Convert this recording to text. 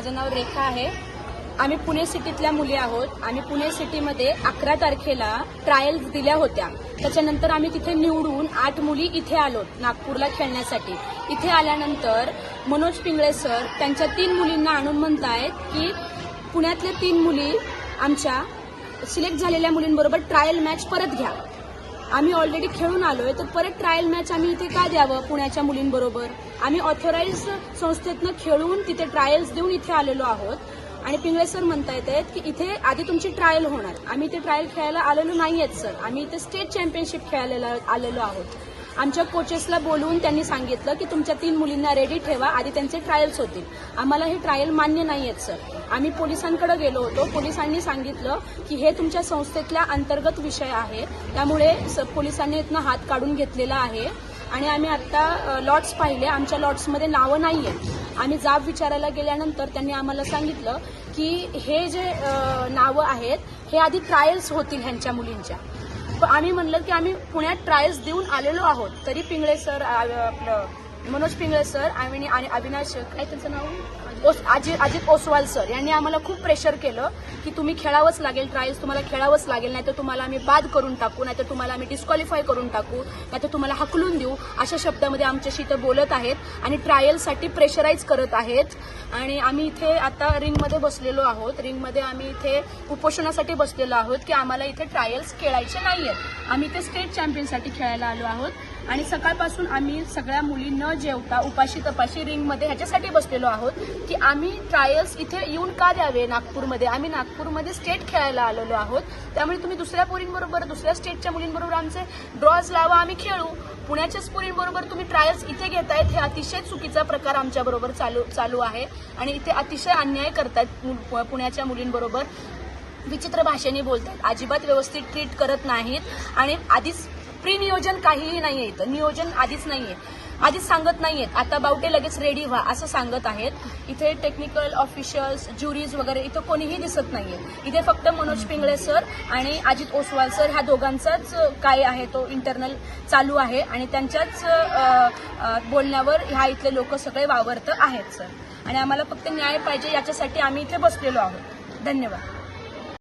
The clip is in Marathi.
माझं नाव रेखा आहे. आम्ही पुणे सिटीतल्या मुली आहोत. आम्ही पुणे सिटीमध्ये अकरा तारखेला ट्रायल्स दिल्या होत्या. त्याच्यानंतर आम्ही तिथे निवडून आठ मुली इथे आलो नागपूरला खेळण्यासाठी. इथे आल्यानंतर मनोज पिंगळे सर त्यांच्या तीन मुलींना आणून म्हणतायत की पुण्यातल्या तीन मुली आमच्या सिलेक्ट झालेल्या मुलींबरोबर ट्रायल मॅच परत घ्या. आम्ही ऑलरेडी खेळून आलोय तर परत ट्रायल मॅच आम्ही इथे का द्यावं पुण्याच्या मुलींबरोबर? आम्ही ऑथोराईज संस्थेतनं खेळून तिथे ट्रायल्स देऊन इथे आलेलो आहोत. आणि पिंगळे सर म्हणता येत आहेत की इथे आधी तुमची ट्रायल होणार. आम्ही इथे ट्रायल खेळायला आलेलो नाही आहेत सर आम्ही इथे स्टेट चॅम्पियनशिप खेळायला आलेलो आहोत. आमच्या कोचेसला बोलवून त्यांनी सांगितलं की तुमच्या तीन मुलींना रेडी ठेवा. आधी त्यांचे ट्रायल्स होतील. आम्हाला हे ट्रायल मान्य नाही आहेत सर आम्ही पोलिसांकडे गेलो होतो. पोलिसांनी सांगितलं की हे तुमच्या संस्थेतल्या अंतर्गत विषय आहे. त्यामुळे पोलिसांनी इथनं हात काढून घेतलेला आहे. आणि आम्ही आता लॉट्स पाहिले. आमच्या लॉट्समध्ये नावं नाही आहेत आम्ही जाब विचारायला गेल्यानंतर त्यांनी आम्हाला सांगितलं की हे जे नावं आहेत हे आधी ट्रायल्स होतील ह्यांच्या मुलींच्या. आम्ही म्हणलं की आम्ही पुण्यात ट्रायल्स देऊन आलेलो आहोत. तरी पिंगळे सर आपलं मनोज पिंगळे सर आणि आणि अविनाश काय त्यांचं नाव? ओस- अजित अजित ओसवाल सर. यांनी आम्हाला खूप प्रेशर केलं की तुम्ही खेळावंच लागेल ट्रायल्स तुम्हाला खेळावंच लागेल नाहीतर तुम्हाला आम्ही बाद करून टाकू नाहीतर तुम्हाला आम्ही डिस्क्वालिफाय करून टाकू नाहीतर तुम्हाला हकलून देऊ अशा शब्दामध्ये आमच्याशी इथं बोलत आहेत आणि ट्रायलसाठी प्रेशराईज करत आहेत. आणि आम्ही इथे आता रिंगमध्ये बसलेलो आहोत. रिंगमध्ये आम्ही इथे उपोषणासाठी बसलेलो आहोत की आम्हाला इथे ट्रायल्स खेळायचे नाही आहेत आम्ही इथे स्टेट चॅम्पियनसाठी खेळायला आलो आहोत. आणि सकाळपासून आम्ही सगळ्या मुली न जेवता उपाशी तपाशी रिंगमध्ये ह्याच्यासाठी बसलेलो आहोत की आम्ही ट्रायल्स इथे येऊन का द्यावे नागपूरमध्ये? आम्ही नागपूरमध्ये स्टेट खेळायला आलेलो आहोत. त्यामुळे तुम्ही दुसऱ्या पोरींबरोबर दुसऱ्या स्टेटच्या मुलींबरोबर आमचे ड्रॉज लावा आम्ही खेळू. पुण्याच्याच पोरींबरोबर तुम्ही ट्रायल्स इथे घेतायत हे अतिशय चुकीचा प्रकार आमच्याबरोबर चालू चालू आहे. आणि इथे अतिशय अन्याय करतायत पुण्याच्या मुलींबरोबर. विचित्र भाषेने बोलतात अजिबात व्यवस्थित ट्रीट करत नाहीत. आणि आधीच प्री नियोजन काहीही नाहीये इथं. नियोजन आधीच नाहीये. आधीच सांगत नाहीयेत. आता बावटे लगेच रेडी व्हा असं सांगत आहेत. इथे टेक्निकल ऑफिशियल्स ज्युरीज वगैरे इथं कोणीही दिसत नाहीये. इथे फक्त मनोज पिंगळे सर आणि अजित ओसवाल सर ह्या दोघांचाच काय आहे तो इंटरनल चालू आहे आणि त्यांच्याच बोलण्यावर ह्या इथले लोक सगळे वावरत आहेत सर आणि आम्हाला फक्त न्याय पाहिजे याच्यासाठी आम्ही इथे बसलेलो आहोत. धन्यवाद.